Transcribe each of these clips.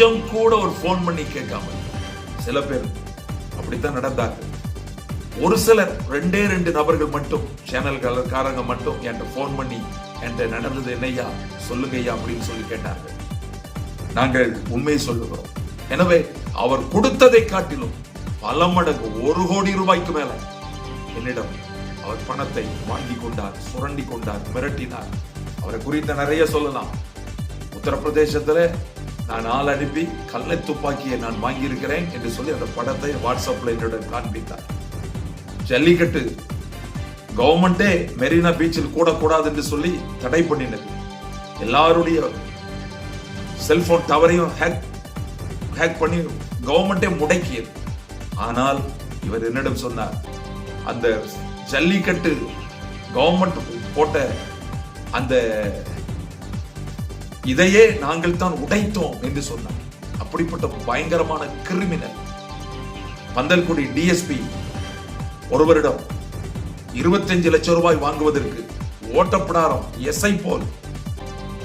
கொஞ்சம் கூட ஒரு ஃபோன் பண்ணி கேட்காம சில பேர் அப்படித்தான் நடந்தாங்க. ஒரு சிலர் ரெண்டே ரெண்டு நபர்கள் மட்டும் சேனல்காரங்க மட்டும் என்கிட்ட ஃபோன் பண்ணி என்கிட்ட நடந்தது என்னையா சொல்லுங்க ஐயா அப்படின்னு சொல்லி கேட்டார்கள். நாங்கள் உண்மையை சொல்லுகிறோம். எனவே அவர் கொடுத்ததை காட்டிலும் பல மடங்கு ஒரு கோடி ரூபாய்க்கு மேல என்னிடம் அவர் பணத்தை வாங்கி கொண்டார் சுரண்டி கொண்டார் மிரட்டினார். அவரை குறித்த நிறைய சொல்லலாம். உத்தரப்பிரதேசத்துல நான் ஆள் அனுப்பி கல்லை துப்பாக்கியை நான் வாங்கியிருக்கிறேன் என்று சொல்லி அந்த படத்தை வாட்ஸ்அப்ல என்னிடம் காண்பித்தார். ஜல்லிக்கட்டு கவர்மெண்டே மெரினா பீச்சில் கூடக்கூடாது என்று சொல்லி தடை பண்ணினது. எல்லாருடைய செல்போன் டவரையும் ஹேக் ஹேக் பண்ணி கவர்மெண்டே முடக்கியது. ஆனால் இவர் என்னிடம் சொன்னார் அந்த ஜல்லிக்கட்டு கவர்மெண்ட் போட்ட அந்த இதையே நாங்கள் தான் உடைத்தோம் என்று சொன்னார். அப்படிப்பட்ட பயங்கரமான கிரிமினல். பந்தல்குடி டிஎஸ்பி ஒருவரிடம் இருபத்தஞ்சு லட்சம் ரூபாய் வாங்குவதற்கு ஓட்டப்படாரம் எஸ்ஐ போல்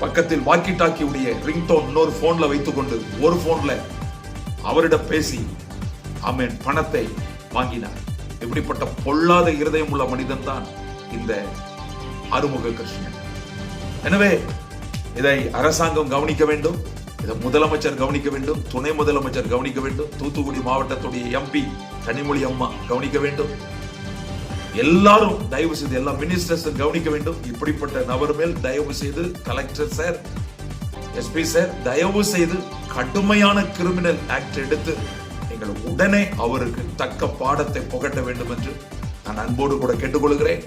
பக்கத்தில் வாக்கி டாக்கியுடைய ரிங்டோன் இன்னொரு போன்ல வைத்துக்கொண்டு ஒரு போன்ல அவரிடம் பேசி அமேன் பணத்தை வாங்கினார். இப்படிப்பட்ட பொல்லாத இருதயம் உள்ள மனிதன் தான் இந்த ஆறுமுக கிருஷ்ணன். எனவே இதை அரசாங்கம் கவனிக்க வேண்டும். இதை முதலமைச்சர் கவனிக்க வேண்டும். துணை முதலமைச்சர் கவனிக்க வேண்டும். தூத்துக்குடி மாவட்டத்துடைய எம்பி கனிமொழி அம்மா கவனிக்க வேண்டும். எல்லாரும் தயவு செய்து எல்லா மினிஸ்டர்ஸ் கவனிக்க வேண்டும். இப்படிப்பட்ட நபர் மேல் தயவு செய்து கலெக்டர் சார் எஸ்பி சார் தயவு செய்து கடுமையான கிரிமினல் ஆக்ட் எடுத்து நீங்கள் உடனே அவருக்கு தக்க பாடத்தை புகட்ட வேண்டும் என்று நான் அன்போடு கூட கேட்டுக்கொள்கிறேன்.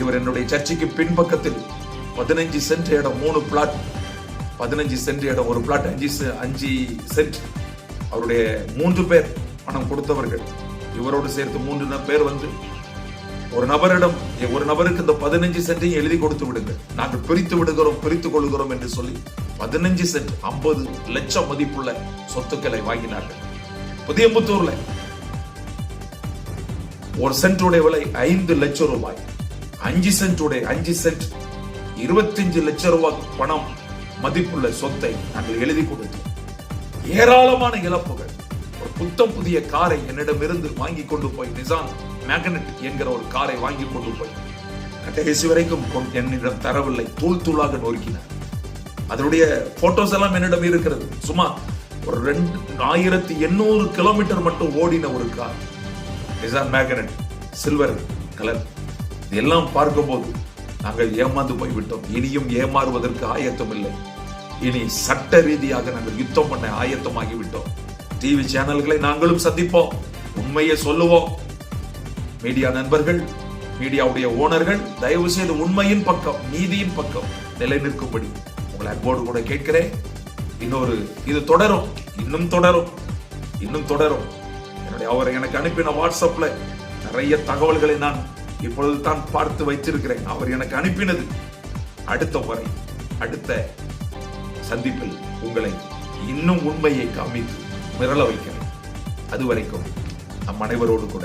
இவர் என்னுடைய சர்ச்சைக்கு பின்பக்கத்தில் பதினஞ்சு சென்ட் இடம் மூணு பிளாட் பதினஞ்சு சென்ட் இடம் ஒரு பிளாட் அஞ்சு அஞ்சு சென்ட். அவருடைய மூன்று பேர் பணம் கொடுத்தவர்கள். இவரோடு சேர்த்து மூன்று பேர் வந்து ஒரு நபரிடம் ஒரு நபருக்கு இந்த பதினஞ்சு சென்ட்டையும் எழுதி கொடுத்து விடுங்க நாங்கள் பிரித்து விடுகிறோம் பிரித்துக் கொள்கிறோம் என்று சொல்லி பதினஞ்சு சென்ட் ஐம்பது லட்சம் மதிப்புள்ள சொத்துக்களை வாங்கினார்கள். புதியம்புத்தூர்ல ஒரு சென்ட்டுடைய விலை ஐந்து லட்சம் ரூபாய். அஞ்சு சென்ட்டுடைய அஞ்சு சென்ட் இருபத்தஞ்சு லட்சம் ரூபாய் பணம் மதிப்புள்ள சொத்தை நாங்கள் எழுதி கொடுத்தோம். ஏராளமான இழப்புகள். ஒரு புத்தம் புதிய காரை என்னிடமிருந்து வாங்கி கொண்டு போய் நிசான் மேக்னெட் என்கிற ஒரு காரை வாங்கி கொண்டு போய் கடைசி வரைக்கும் என்னிடம் தரவில்லை. தூள் தூளாக நொறுக்கினார். அதனுடைய போட்டோஸ் எல்லாம் என்னிடம் இருக்கிறது. சும்மா ஒரு ரெண்டு ஆயிரத்தி எண்ணூறு கிலோமீட்டர் மட்டும் ஓடின ஒரு car. Nissan Magnite silver colour இதெல்லாம் பார்க்கும்போது நாங்கள் ஏமாந்து போய் விட்டோம். இனியும் ஏமாறுவதற்கு ஆயத்தம் இல்லை இனி சட்ட ரீதியாக நாங்கள் யுத்தம் பண்ண ஆயத்தம் ஆகிவிட்டோம் டிவி சேனல்களை நாங்களும் சந்திப்போம். உண்மையை சொல்லுவோம். மீடியா நண்பர்கள் மீடியாவுடைய ஓனர்கள் தயவு செய்து உண்மையின் பக்கம் நீதியின் பக்கம் நிலை நிற்கும்படி உங்களை அன்போடு கூட கேட்கிறேன். இன்னொரு இது தொடரும். இன்னும் தொடரும். இன்னும் தொடரும். என்னுடைய அவர் எனக்கு அனுப்பின வாட்ஸ்அப்ல நிறைய தகவல்களை நான் இப்பொழுது தான் பார்த்து வைத்திருக்கிறேன். அவர் எனக்கு அனுப்பினது. அடுத்த முறை அடுத்த சந்திப்பில் உங்களை இன்னும் உண்மையை காமித்து மிரள வைக்கிறேன். அதுவரைக்கும் நம் அனைவரோடு கூட